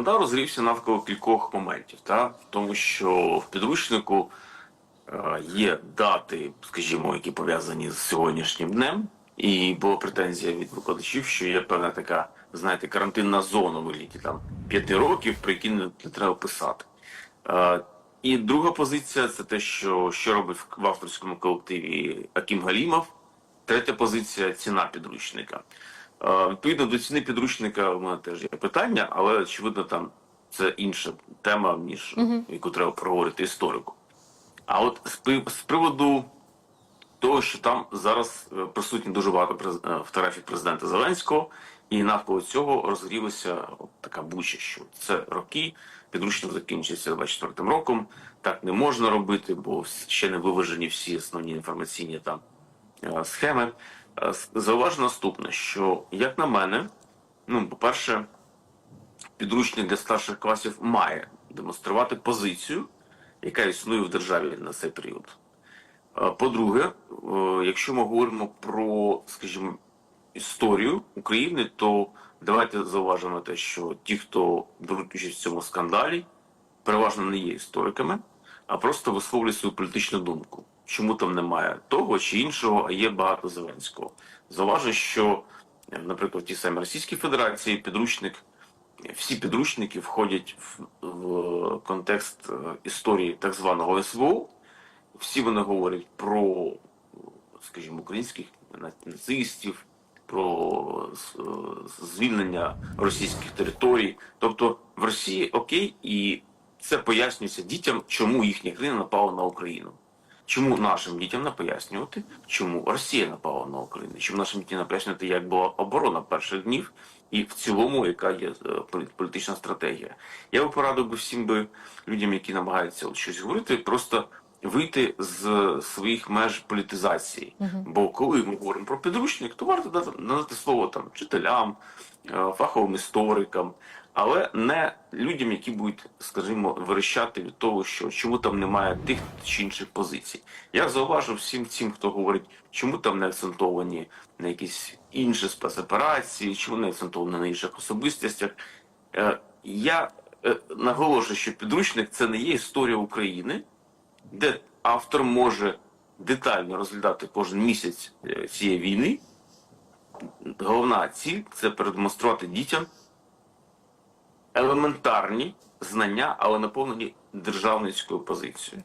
Скандал розгрівся навколо кількох моментів, та? в тому, що в підручнику е, є дати, скажімо, які пов'язані з сьогоднішнім днем, і була претензія від викладачів, що є певна така, знаєте, карантинна зона у вигляді там п'яти років, про які не, треба писати. Е, і друга позиція це те, що, що робить в- в авторському колективі Акім Галімов. Третя позиція ціна підручника. Відповідно до ціни підручника у мене теж є питання, але очевидно, там це інша тема, ніж яку треба проговорити історику. А от з, з приводу того, що там зараз е, присутні дуже багато през- е, фотографій президента Зеленського, і навколо цього розгрілася така буча, що це роки, підручник закінчився 24 роком. Так не можна робити, бо ще не виважені всі основні інформаційні там схеми. Е, Зауважу наступне, що, як на мене, ну, по-перше, підручник для старших класів має демонструвати позицію, яка існує в державі на цей період. Е, По-друге, е, якщо ми говоримо про, скажімо, історію України, то давайте зауважимо те, що ті, хто беруть участь в цьому скандалі, переважно не є істориками, а просто висловлюють свою політичну думку. Чому там немає того чи іншого, а є багато Зеленського. Зауважу, що, е, наприклад, в тій самій Російській Федерації підручник, всі підручники входять в, в контекст е, історії так званого СВО. Всі вони говорять про, скажімо, українських на- нацистів, про е, звільнення російських територій. Тобто в Росії окей, і це пояснюється дітям, чому їхня країна напала на Україну. Чому нашим дітям не пояснювати, чому Росія напала на Україну? Чому нашим дітям не пояснювати, як була оборона перших днів і в цілому, яка є е, політична стратегія? Я би порадив би всім би людям, які намагаються щось говорити, просто вийти з своїх меж політизації. Бо коли ми говоримо про підручник, то варто дати- надати слово там вчителям, е, фаховим історикам, але не людям, які будуть, скажімо, верещати від того, що чому там немає тих чи інших позицій. Я зауважив всім цим, хто говорить, чому там не акцентовані на якісь інші спецоперації, чому не акцентовані на інших особистостях. Е, Я е, наголошую, що підручник це не є історія України, де автор може детально розглядати кожен місяць е, цієї війни. Головна ціль це продемонструвати дітям елементарні знання, але наповнені державницькою позицією.